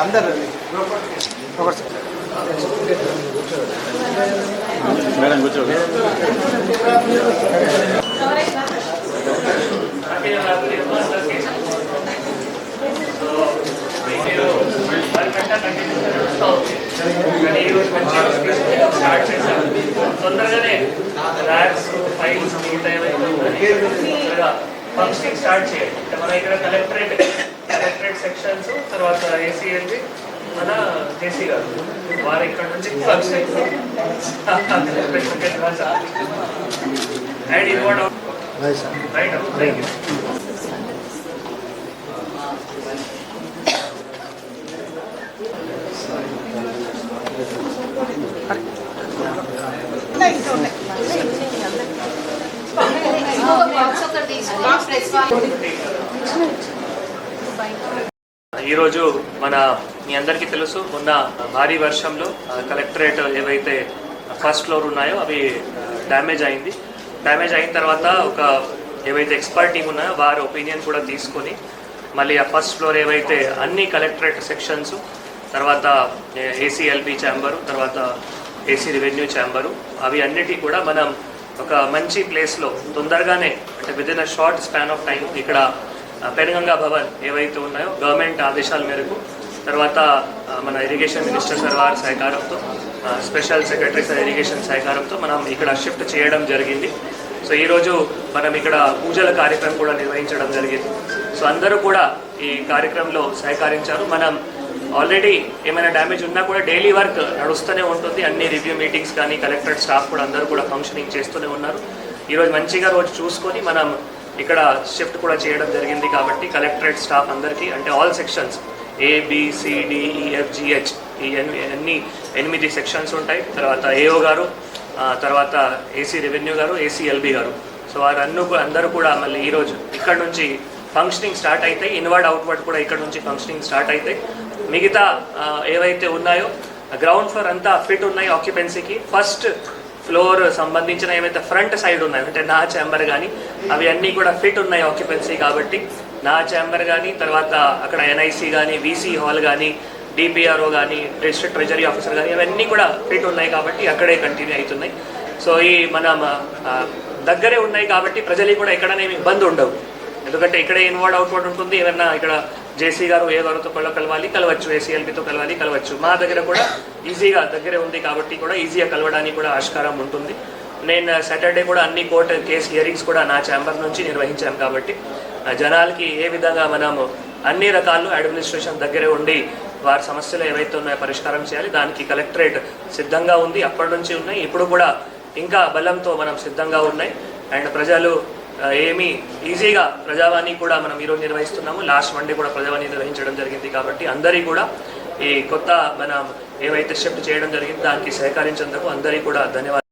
అందరు మేడం కూర్చోండి తొందరగానే ల్యాబ్స్ ఫైల్స్ ఫంక్షనింగ్ స్టార్ట్ చేయండి అంటే మన ఇక్కడ కలెక్టరేట్ కలెక్టరేట్ సెక్షన్స్ తర్వాత ఏసీఎల్బి మన జేసీ గారు. వారు ఇక్కడ నుంచి functioning and right thank you ఈరోజు మన మీ అందరికీ తెలుసు మొన్న భారీ వర్షంలో కలెక్టరేట్ ఏవైతే ఫస్ట్ ఫ్లోర్ ఉన్నాయో అవి డ్యామేజ్ అయింది. డ్యామేజ్ అయిన తర్వాత ఒక ఏవైతే ఎక్స్పర్ట్ టీం ఉన్నాయో వారి ఒపీనియన్ కూడా తీసుకొని మళ్ళీ ఆ ఫస్ట్ ఫ్లోర్ ఏవైతే అన్ని కలెక్టరేట్ సెక్షన్స్ తర్వాత ఏసీఎల్బి ఛాంబరు తర్వాత ఏసీ రెవెన్యూ ఛాంబరు అవి అన్నిటి కూడా మనం ఒక మంచి ప్లేస్లో తొందరగానే అంటే within a short span of time ఇక్కడ పెనగంగా భవన్ ఏవైతే ఉన్నాయో గవర్నమెంట్ ఆదేశాల మేరకు తర్వాత మన ఇరిగేషన్ మినిస్టర్ సార్ వారి సహకారంతో స్పెషల్ సెక్రటరీ సార్ ఇరిగేషన్ సహకారంతో మనం ఇక్కడ షిఫ్ట్ చేయడం జరిగింది. సో ఈరోజు మనం ఇక్కడ పూజల కార్యక్రమం కూడా నిర్వహించడం జరిగింది. సో అందరూ కూడా ఈ కార్యక్రమంలో సహకరించారు. మనం ఆల్రెడీ ఏమైనా డ్యామేజ్ ఉన్నా కూడా డైలీ వర్క్ నడుస్తూనే ఉంటుంది. అన్ని రివ్యూ మీటింగ్స్ కానీ కలెక్టరేట్ స్టాఫ్ కూడా అందరూ కూడా ఫంక్షనింగ్ చేస్తూనే ఉన్నారు. ఈరోజు మంచిగా రోజు చూసుకొని మనం ఇక్కడ షిఫ్ట్ కూడా చేయడం జరిగింది కాబట్టి కలెక్టరేట్ స్టాఫ్ అందరికీ అంటే ఆల్ సెక్షన్స్ ఏ ఈ ఎన్ని అన్ని ఎనిమిది సెక్షన్స్ ఉంటాయి. తర్వాత ఏఓ గారు తర్వాత ఏసీ రెవెన్యూ గారు ఏసీఎల్బి గారు. సో వారు అన్ను అందరూ కూడా మళ్ళీ ఈరోజు ఇక్కడ నుంచి ఫంక్షనింగ్ స్టార్ట్ అయితే ఇన్వర్డ్ అవుట్వర్డ్ కూడా ఇక్కడ నుంచి ఫంక్షనింగ్ స్టార్ట్ అయితే మిగతా ఏవైతే ఉన్నాయో గ్రౌండ్ ఫ్లోర్ అంతా ఫిట్ ఉన్నాయి ఆక్యుపెన్సీకి ఫస్ట్ ఫ్లోర్ సంబంధించిన ఏవైతే ఫ్రంట్ సైడ్ ఉన్నాయో అంటే నా ఛాంబర్ కానీ అవి అన్నీ కూడా ఫిట్ ఉన్నాయి ఆక్యుపెన్సీ కాబట్టి. నా ఛాంబర్ కానీ తర్వాత అక్కడ ఎన్ఐసి కానీ వీసీ హాల్ కానీ డిపిఆర్ఓ కానీ డిస్ట్రిక్ట్ ట్రెజరీ ఆఫీసర్ కానీ అవన్నీ కూడా ఫిట్ ఉన్నాయి కాబట్టి అక్కడే కంటిన్యూ అవుతున్నాయి. సో ఈ మన దగ్గరే ఉన్నాయి కాబట్టి ప్రజలకి కూడా ఎక్కడనేమి ఇబ్బంది ఉండవు. ఎందుకంటే ఇక్కడే ఇన్వాల్వ్ అవుట్వర్డ్ ఉంటుంది ఏమన్నా ఇక్కడ జేసీ గారు ఏ గారితో కూడా కలవాలి కలవచ్చు ఏసీఎల్బితో కలవాలి కలవచ్చు. మా దగ్గర కూడా ఈజీగా దగ్గరే ఉంది కాబట్టి కూడా ఈజీగా కలవడానికి కూడా ఆస్కారం ఉంటుంది. నేను uh, సాటర్డే కూడా అన్ని కోర్టు కేసు హియరింగ్స్ కూడా నా ఛాంబర్ నుంచి నిర్వహించాను కాబట్టి uh, జనాలకి ఏ విధంగా మనము అన్ని రకాలు అడ్మినిస్ట్రేషన్ దగ్గరే ఉండి వారి సమస్యలు ఏవైతే ఉన్నాయో పరిష్కారం చేయాలి దానికి కలెక్టరేట్ సిద్ధంగా ఉంది. అప్పటి నుంచి ఉన్నాయి. ఇప్పుడు కూడా ఇంకా బలంతో మనం సిద్ధంగా ఉన్నాయి. అండ్ ప్రజలు ఏమీ ఈజీగా ప్రజావాణి కూడా మనం ఈరోజు నిర్వహిస్తున్నాము. లాస్ట్ మండే కూడా ప్రజావాణి నిర్వహించడం జరిగింది కాబట్టి అందరి కూడా ఈ కొత్త మనం ఏవైతే షిఫ్ట్ చేయడం జరిగింది దానికి సహకరించేందుకు అందరికీ కూడా ధన్యవాదాలు.